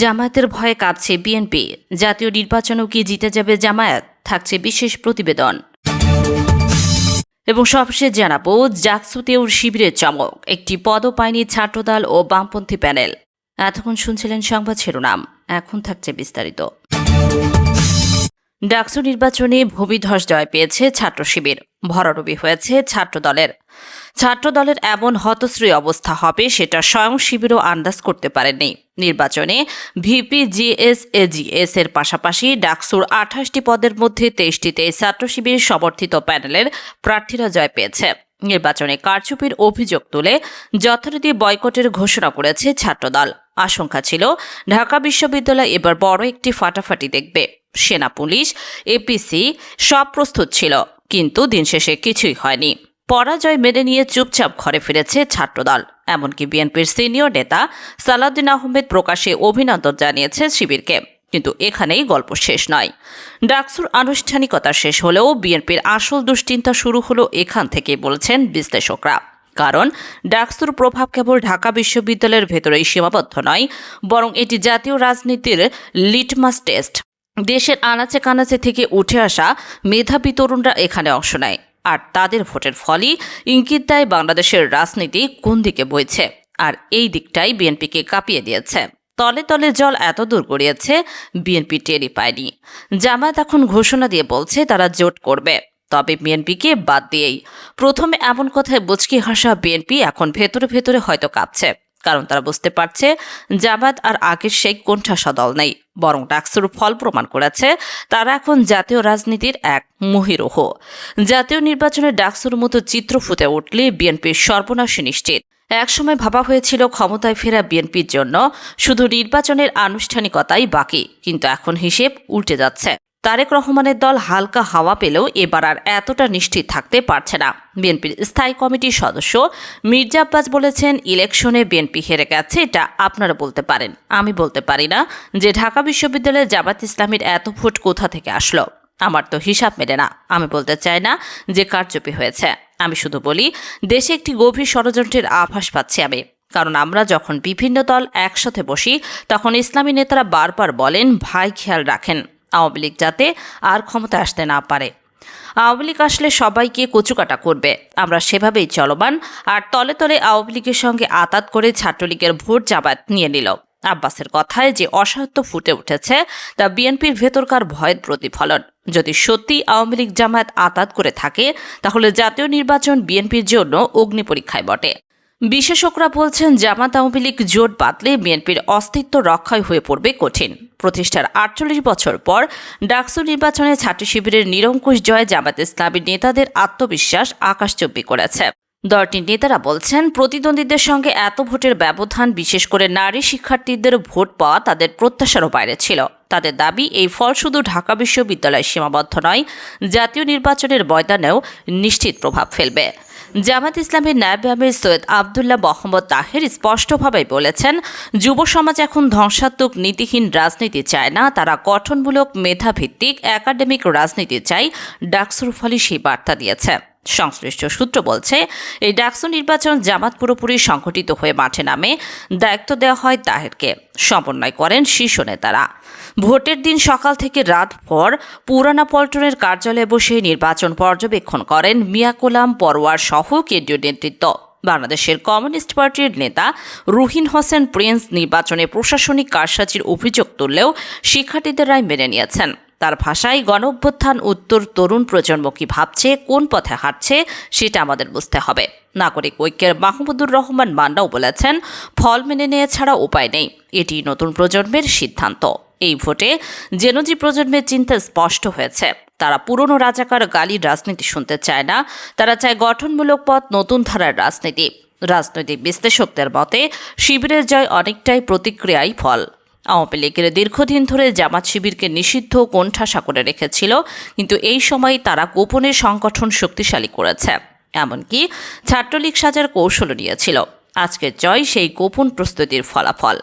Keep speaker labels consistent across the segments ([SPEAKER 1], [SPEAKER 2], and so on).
[SPEAKER 1] জামায়াতের ভয়ে কাঁপছে বিএনপি। জাতীয় নির্বাচনেও কি জিতে যাবে জামায়াত? থাকছে বিশেষ প্রতিবেদন। এবং সবশেষ জানাব জাকসুতেও শিবিরের চমক। একটি পদ পায়নি ছাত্রদল ও বামপন্থী প্যানেল। এতক্ষণ শুনছিলেন সংবাদ শিরোনাম। এখন থাকছে বিস্তারিত। ডাকসু নির্বাচনে ভূমিধস জয় পেয়েছে ছাত্র শিবির। ভরাডুবি হয়েছে ছাত্রদলের। ছাত্রদলের এমন হতশ্রী অবস্থা হবে সেটা স্বয়ং শিবিরও আন্দাজ করতে পারেননি নির্বাচনে ভিপি জিএস এজিএস এর পাশাপাশি ডাকসুর আঠাশটি পদের মধ্যে তেইশটিতে ছাত্র শিবির সমর্থিত প্যানেলের প্রার্থীরা জয় পেয়েছে। নির্বাচনে কারচুপির অভিযোগ তুলে যথারীতি বয়কটের ঘোষণা করেছে ছাত্রদল। আশঙ্কা ছিল ঢাকা বিশ্ববিদ্যালয় এবার বড় একটি ফাটাফাটি দেখবে। সেনা পুলিশ এপিসি সব প্রস্তুত ছিল, কিন্তু দিন শেষে কিছুই হয়নি। পরাজয় মেনে নিয়ে চুপচাপ ঘরে ফিরেছে ছাত্রদল। এমনকি বিএনপির সিনিয়র নেতা সালাউদ্দিন আহমেদ প্রকাশে অভিনন্দন জানিয়েছে শিবিরকে, কিন্তু এখানেই গল্প শেষ নয়। ডাকসুর আনুষ্ঠানিকতা শেষ হলেও বিএনপির আসল দুশ্চিন্তা শুরু হলো এখান থেকে বলছেন বিশ্লেষকরা। কারণ ডাকসুর প্রভাব কেবল ঢাকা বিশ্ববিদ্যালয়ের ভেতরেই সীমাবদ্ধ নয়, বরং এটি জাতীয় রাজনীতির লিটমাস টেস্ট দেশের আনাচে কানাচে থেকে উঠে আসা মেধাবী তরুণরা এখানে অংশ নেয়। আর তাদের ভোটের ফলই ইঙ্গিত দেয় বাংলাদেশের রাজনীতি কোন দিকে বইছে। আর এই দিকটাই বিএনপিকে কাঁপিয়ে দিয়েছে। তলে তলে জল এত দূর গড়িয়েছে বিএনপি টেরি পায়নি। জামায়াত এখন ঘোষণা দিয়ে বলছে তারা জোট করবে। তবে বিএনপিকে বাদ দিয়েই। প্রথমে এমন কথায় বুচকি হাসা বিএনপি এখন ভেতরে ভেতরে হয়তো কাঁপছে। কারণ তারা বুঝতে পারছে জামাত আর আগের সেই কোণঠাসা দল নেই, বরং ডাকসুর ফল প্রমাণ করেছে তারা এখন জাতীয় রাজনীতির এক মহিরোহ। জাতীয় নির্বাচনে ডাকসুর মতো চিত্র ফুটে উঠলে বিএনপির সর্বনাশী নিশ্চিত। একসময় ভাবা হয়েছিল ক্ষমতায় ফেরা বিএনপির জন্য শুধু নির্বাচনের আনুষ্ঠানিকতাই বাকি, কিন্তু এখন হিসেব উল্টে যাচ্ছে। তারেক রহমানের দল হালকা হাওয়া পেলেও এবার আর এতটা নিশ্চিত থাকতে পারছে না। বিএনপির স্থায়ী কমিটির সদস্য মির্জা আব্বাস বলেছেন, ইলেকশনে বিএনপি হেরে গেছে। এটা আপনারা বলতে পারেন। আমি বলতে পারি না যে ঢাকা বিশ্ববিদ্যালয়ের জামাত ইসলামের এত ভোট কোথা থেকে আসলো। আমার তো হিসাব মেলে না। আমি বলতে চাই না যে কারচুপি হয়েছে। আমি শুধু বলি, দেশে একটি গভীর ষড়যন্ত্রের আভাস পাচ্ছি আমি। কারণ আমরা যখন বিভিন্ন দল একসাথে বসি, তখন ইসলামী নেতারা বারবার বলেন, ভাই খেয়াল রাখেন। আওয়ামী লীগ যাতে আর ক্ষমতা আসতে না পারে। আওয়ামী লীগ আসলে সবাইকে কচুকাটা করবে। আমরা সেভাবেই চলমান। আর তলে তলে আওয়ামী লীগের সঙ্গে আতাত করে ছাত্রলীগের ভোট জামাত নিয়ে নিল। আব্বাসের কথায় যে অসাহত্য ফুটে উঠেছে, তা বিএনপির ভেতরকার ভয়ের প্রতিফলন। যদি সত্যি আওয়ামী লীগ জামায়াত আতাত করে থাকে, তাহলে জাতীয় নির্বাচন বিএনপির জন্য অগ্নি পরীক্ষায় বটে। বিশেষজ্ঞরা বলছেন, জামাত আওয়ামী লীগ জোট বাতলে বিএনপির অস্তিত্ব রক্ষায় হয়ে পড়বে কঠিন। প্রতিষ্ঠার আটচল্লিশ বছর পর ডাকসু নির্বাচনে ছাত্র শিবিরের নিরঙ্কুশ জয় জামাত ইসলামীর নেতাদের আত্মবিশ্বাস আকাশচুম্বী করেছে। দলটির নেতারা বলছেন, প্রতিদ্বন্দ্বীদের সঙ্গে এত ভোটের ব্যবধান, বিশেষ করে নারী শিক্ষার্থীদের ভোট পাওয়া তাদের প্রত্যাশারও বাইরে ছিল। তাদের দাবি, এই ফল শুধু ঢাকা বিশ্ববিদ্যালয় সীমাবদ্ধ নয়, জাতীয় নির্বাচনের ময়দানেও নিশ্চিত প্রভাব ফেলবে। জামাত ইসলামের নায়ব আমির সৈয়দ আবদুল্লাহ মোহাম্মদ তাহের স্পষ্টভাবে বলেছেন, যুব সমাজ এখন ধ্বংসাত্মক নীতিহীন রাজনীতি চায় না। তারা গঠনমূলক মেধাভিত্তিক একাডেমিক রাজনীতি চাই, ডাকসুর ফলে সেই বার্তা দিয়েছে। সংশ্লিষ্ট সূত্র বলছে, এই ডাকসু নির্বাচন জামাত পুরোপুরি সংগঠিত হয়ে মাঠে নামে। দায়িত্ব দেওয়া হয় তাহেরকে। সমন্বয় করেন শীর্ষ নেতারা। ভোটের দিন সকাল থেকে রাত পর পুরানা পল্টনের কার্যালয়ে বসে নির্বাচন পর্যবেক্ষণ করেন মিয়াকুলাম পরোয়ার সহ কেন্দ্রীয় নেতৃত্ব। বাংলাদেশের কমিউনিস্ট পার্টির নেতা রুহিন হোসেন প্রিন্স নির্বাচনে প্রশাসনিক কারসাজির অভিযোগ তুললেও শিক্ষার্থীদের রায় মেনে নিয়েছেন। তার ভাষায় গণ অভ্যুত্থান উত্তর তরুণ প্রজন্ম কি ভাবছে, কোন পথে হাঁটছে, সেটা আমাদের বুঝতে হবে। নাগরিক ঐক্যের মাহমুদুর রহমান মান্নাও বলেছেন, ফল মেনে নেওয়া ছাড়া উপায় নেই। এটি নতুন প্রজন্মের সিদ্ধান্ত। এই ভোটে জেনজি প্রজন্মের চিন্তা স্পষ্ট হয়েছে। তারা পুরনো রাজাকার গালির রাজনীতি শুনতে চায় না। তারা চায় গঠনমূলক পথ, নতুন ধারার রাজনীতি। রাজনৈতিক বিশ্লেষকদের মতে, শিবিরের জয় অনেকটাই প্রতিক্রিয়াই ফল। আওয়ামী লীগের দীর্ঘদিন ধরে জামাত শিবিরকে নিষিদ্ধ কোণঠাসা করে রেখেছিল, কিন্তু এই সময় তারা গোপনে সংগঠন শক্তিশালী করেছে। এমনকি ছাত্রলীগ সাজার কৌশল নিয়েছিল। আজকের জয় সেই গোপন প্রস্তুতির ফলাফল।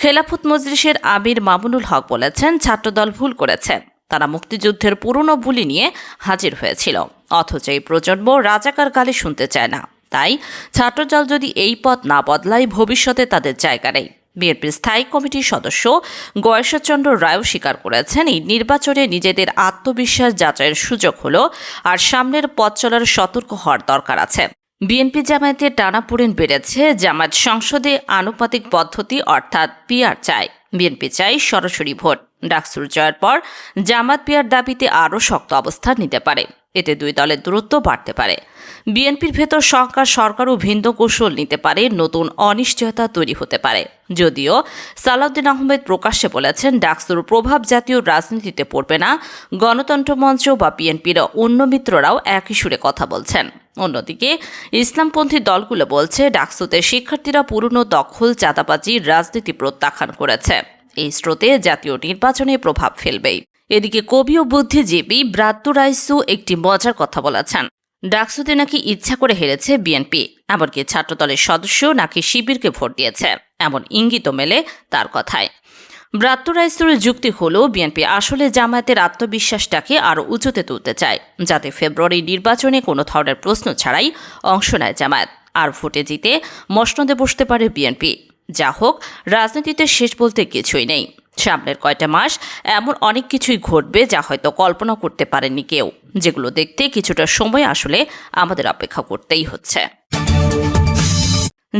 [SPEAKER 1] খেলাফত মজলিসের আমির মামুনুল হক বলেছেন, ছাত্রদল ভুল করেছে। তারা মুক্তিযুদ্ধের পুরনো বুলি নিয়ে হাজির হয়েছিল। অথচ এই প্রজন্ম রাজাকার গালি শুনতে চায় না। তাই ছাত্রদল যদি এই পথ না বদলায়, ভবিষ্যতে তাদের জায়গা নেই। বিএনপির স্থায়ী কমিটির সদস্য গয়েশ্বরচন্দ্র রায়ও স্বীকার করেছেন, এই নির্বাচনে নিজেদের আত্মবিশ্বাস যাচাইয়ের সুযোগ হল আর সামনের পথ চলার সতর্ক হওয়ার দরকার আছে। বিএনপি জামায়াতের টানাপোড়েন বেড়েছে, জামায়াত সংসদে আনুপাতিক পদ্ধতি অর্থাৎ পিআর চায়। বিএনপি চাই সরাসরি ভোট। ডাকসুর জয়ের পর জামাত পিয়ার দাবিতে আরও শক্ত অবস্থান নিতে পারে। এতে দুই দলের দূরত্ব বাড়তে পারে। বিএনপির ভেতর সরকার, সরকারও ভিন্ন কৌশল নিতে পারে, নতুন অনিশ্চয়তা তৈরি হতে পারে। যদিও সালাউদ্দিন আহমেদ প্রকাশ্যে বলেছেন, ডাকসুর প্রভাব জাতীয় রাজনীতিতে পড়বে না, গণতন্ত্র মঞ্চ বা বিএনপির অন্য মিত্ররাও একই সুরে কথা বলছেন। অন্যদিকে ইসলামপন্থী দলগুলো বলছে ডাকসুতে শিক্ষার্থীরা পুরনো দখল চাঁদাবাজির রাজনীতি প্রত্যাখ্যান করেছে। এই স্রোতে জাতীয় নির্বাচনে প্রভাব ফেলবেই। এদিকে কবি ও বুদ্ধিজীবী ব্রাত্য রাইসু একটি মজার কথা বলেছেন। ডাকসুতে নাকি ইচ্ছা করে হেরেছে বিএনপি, এমনকি ছাত্রদলের সদস্য নাকি শিবিরকে ভোট দিয়েছে, এমন ইঙ্গিত মেলে তার কথায়। ব্রাত্য রাইসুর যুক্তি হল, বিএনপি আসলে জামায়াতের আত্মবিশ্বাসটাকে আরও উঁচুতে তুলতে চায়, যাতে ফেব্রুয়ারি নির্বাচনে কোনো ধরনের প্রশ্ন ছাড়াই অংশ নেয় জামায়াত, আর ভোটে জিতে মসনদে বসতে পারে বিএনপি। যা হোক, রাজনীতিতে শেষ বলতে কিছুই নেই। সামনের কয়টা মাস এমন অনেক কিছুই ঘটবে যা হয়তো কল্পনা করতে পারেনি কেউ। যেগুলো দেখতে কিছুটা সময় আসলে আমাদের অপেক্ষা করতেই হচ্ছে।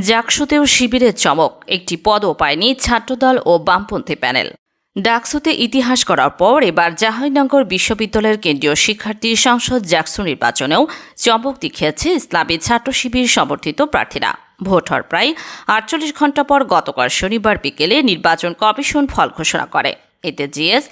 [SPEAKER 1] জাকসুতেও শিবিরের চমক, একটি পদও পায়নি ছাত্রদল ও বামপন্থী প্যানেল। ডাকসুতে ইতিহাস করার পর এবার জাহাঙ্গীরনগর বিশ্ববিদ্যালয়ের কেন্দ্রীয় শিক্ষার্থী সংসদ জাকসু নির্বাচনেও চমক দেখিয়েছে ইসলামী ছাত্র শিবির সমর্থিত প্রার্থীরা। ভোট হওয়ার প্রায় আটচল্লিশ ঘণ্টা পর গতকাল শনিবার বিকেলে নির্বাচন কমিশন ফল ঘোষণা করে। এতে জিএস,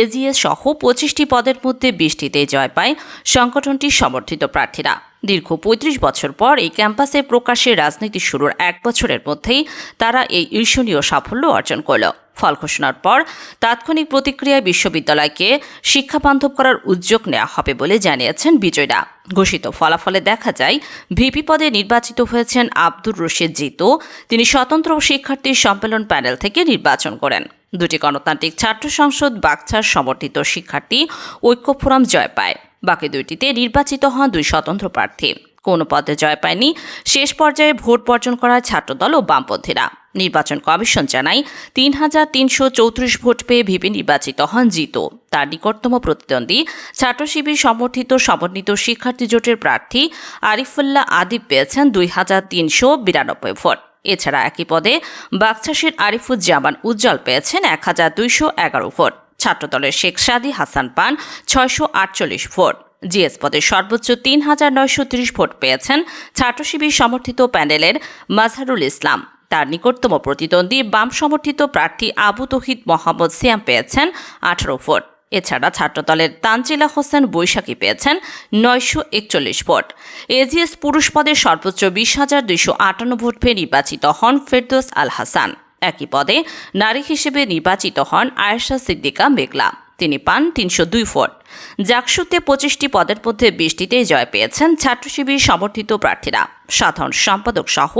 [SPEAKER 1] এজিএস সহ পঁচিশটি পদের মধ্যে বিশটিতে জয় পায় সংগঠনটির সমর্থিত প্রার্থীরা। দীর্ঘ পঁয়ত্রিশ বছর পর এই ক্যাম্পাসে প্রকাশ্যে রাজনীতি শুরুর এক বছরের মধ্যেই তারা এই ঈর্ষণীয় সাফল্য অর্জন করল। ফল ঘোষণার পর তাৎক্ষণিক প্রতিক্রিয়ায় বিশ্ববিদ্যালয়কে শিক্ষাবান্ধব করার উদ্যোগ নেওয়া হবে বলে জানিয়েছেন বিজয়রা। ঘোষিত ফলাফলে দেখা যায়, ভিপি পদে নির্বাচিত হয়েছেন আব্দুর রশিদ জিতু। তিনি স্বতন্ত্র শিক্ষার্থী সম্মেলন প্যানেল থেকে নির্বাচন করেন। দুটি গণতান্ত্রিক ছাত্র সংসদ বাগছার সমর্থিত শিক্ষার্থী ঐক্য ফোরাম জয় পায়। বাকি দুইটিতে নির্বাচিত হন দুই স্বতন্ত্র প্রার্থী। কোনো পদে জয় পায়নি। শেষ পর্যায়ে ভোট বর্জন করায় ছাত্রদল ও বামপন্থীরা। নির্বাচন কমিশন জানায়, তিন হাজার তিনশো চৌত্রিশ ভোট পেয়ে ভিপি নির্বাচিত হন জিত। তার নিকটতম প্রতিদ্বন্দ্বী ছাত্র শিবির সমর্থিত সমন্বিত শিক্ষার্থী জোটের প্রার্থী আরিফুল্লাহ আদিব পেয়েছেন দুই হাজার তিনশো বিরানব্বই ভোট। এছাড়া একই পদে বাগছাসির আরিফুজ্জামান উজ্জ্বল পেয়েছেন এক হাজার দুইশো এগারো ভোট। ছাত্রদলের শেখ সাদি হাসান পান ছয়শো আটচল্লিশ ভোট। জিএস পদে সর্বোচ্চ তিন হাজার নয়শো তিরিশ ভোট পেয়েছেন ছাত্র শিবির সমর্থিত প্যানেলের মাজহারুল ইসলাম। তার নিকটতম প্রতিদ্বন্দ্বী বাম সমর্থিত প্রার্থী আবু তহিদ মোহাম্মদ সিয়াম পেয়েছেন আঠারো ভোট। এছাড়া ছাত্রদলের তানজিলা হোসেন বৈশাখী পেয়েছেন নয়শো একচল্লিশ ভোট। এজিএস পুরুষ পদে সর্বোচ্চ বিশ হাজার দুইশো আটান্ন ভোট পেয়ে নির্বাচিত হন ফেরদোস আল হাসান। একই পদে নারী হিসেবে নির্বাচিত হন আয়েশা সিদ্দিকা মেঘলা। তিনি পান তিনশো দুই ভোট জাকসুতে পঁচিশটি পদের মধ্যে বিশটিতে জয় পেয়েছেন ছাত্র শিবির সমর্থিত প্রার্থীরা। সাধারণ সম্পাদক সহ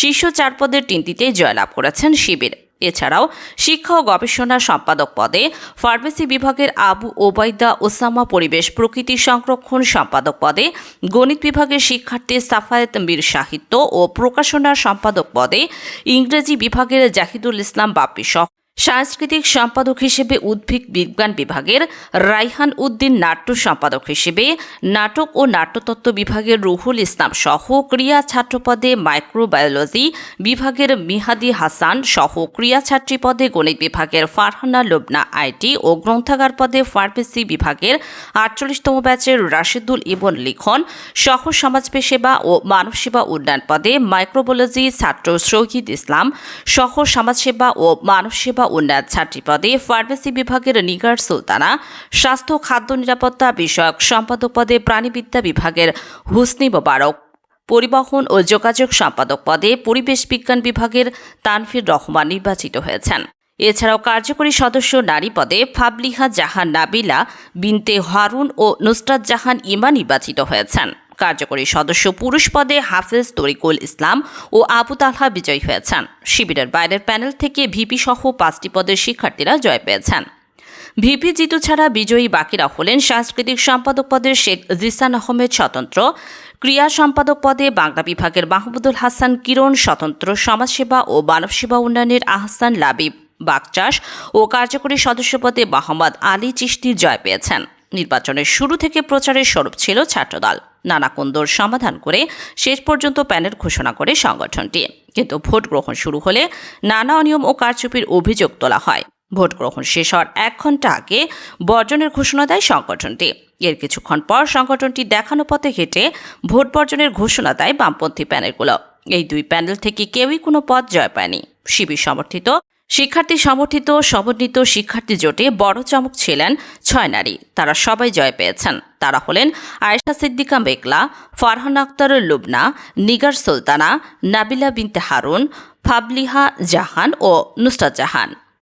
[SPEAKER 1] শীর্ষ চার পদের তিনটিতে জয়লাভ করেছেন শিবির। এছাড়াও শিক্ষা ও গবেষণা সম্পাদক পদে ফার্মেসি বিভাগের আবু ওবায়দা ওসামা পরিবেশ প্রকৃতি সংরক্ষণ সম্পাদক পদে, গণিত বিভাগের শিক্ষার্থী সাফায়েত মীর সাহিত্য ও প্রকাশনা সম্পাদক পদে, ইংরেজি বিভাগের জাহিদুল ইসলাম বাপ্পি সহ সাংস্কৃতিক সম্পাদক হিসেবে উদ্ভিদ বিজ্ঞান বিভাগের রাইহান উদ্দিন নাট্য সম্পাদক হিসেবে নাটক ও নাট্যতত্ত্ব বিভাগের রুহুল ইসলাম সহ ক্রিয়া ছাত্র পদে মাইক্রোবায়োলজি বিভাগের মিহাদি হাসান সহ ক্রিয়া ছাত্রী পদে গণিত বিভাগের ফারহানা লোবনা আইটি ও গ্রন্থাগার পদে ফার্মেসি বিভাগের আটচল্লিশতম ব্যাচের রাশিদুল ইবন লিখন সহ সমাজপে সেবা ও মানব সেবা উন্নয়ন পদে মাইক্রোবায়োলজি ছাত্র শহীদ ইসলাম সহ সমাজসেবা ও মানব সেবা উন্নয়ন ছাত্রী পদে ফার্মেসি বিভাগের নিগার সুলতানা, স্বাস্থ্য খাদ্য নিরাপত্তা বিষয়ক সম্পাদক পদে প্রাণীবিদ্যা বিভাগের হুসনি মোবারক, পরিবহন ও যোগাযোগ সম্পাদক পদে পরিবেশ বিজ্ঞান বিভাগের তানফির রহমান নির্বাচিত হয়েছেন। এছাড়াও কার্যকরী সদস্য নারী পদে ফাবলিহা জাহান নাবিলা, বিনতে হারুন ও নুসরাত জাহান ইমা নির্বাচিত হয়েছেন। কার্যকরী সদস্য পুরুষ পদে হাফেজ তরিকুল ইসলাম ও আবু তালহা বিজয়ী হয়েছেন। শিবিরের বাইরের প্যানেল থেকে ভিপি সহ পাঁচটি পদের শিক্ষার্থীরা জয় পেয়েছেন। ভিপি জিতু ছাড়া বিজয়ী বাকিরা হলেন সাংস্কৃতিক সম্পাদক পদে শেখ জিসান আহমেদ স্বতন্ত্র, ক্রিয়া সম্পাদক পদে বাংলা বিভাগের মাহমুদুল হাসান কিরণ স্বতন্ত্র, সমাজসেবা ও মানবসেবা উন্নয়নের আহসান লাবিব বাগচাষ ও কার্যকরী সদস্য পদে মোহাম্মদ আলী চিশতি জয় পেয়েছেন। নির্বাচনের শুরু থেকে প্রচারের স্বরূপ ছিল ছাত্রদল। নানা কুন্দর সমাধান করে শেষ পর্যন্ত প্যানেল ঘোষণা করে সংগঠনটি। কিন্তু ভোট গ্রহণ শুরু হলে নানা অনিয়ম ও কারচুপির অভিযোগ তোলা হয়। ভোট গ্রহণ শেষ হওয়ার এক ঘণ্টা আগে বর্জনের ঘোষণা দেয় সংগঠনটি। এর কিছুক্ষণ পর সংগঠনটি দেখানো পথে হেঁটে ভোট বর্জনের ঘোষণা দেয় বামপন্থী প্যানেলগুলো। এই দুই প্যানেল থেকে কেউই কোনো পদ জয় পায়নি। শিবির সমর্থিত শিক্ষার্থী সমর্থিত, সমন্বিত শিক্ষার্থী জোটে বড় চমক ছিলেন ছয় নারী। তারা সবাই জয় পেয়েছেন। তারা হলেন আয়েশা সিদ্দিকা মেকলা ফারহান আক্তার লুবনা, নিগার সুলতানা, নাবিলা বিনতে হারুন, ফাবলিহা জাহান ও নুসরাত জাহান।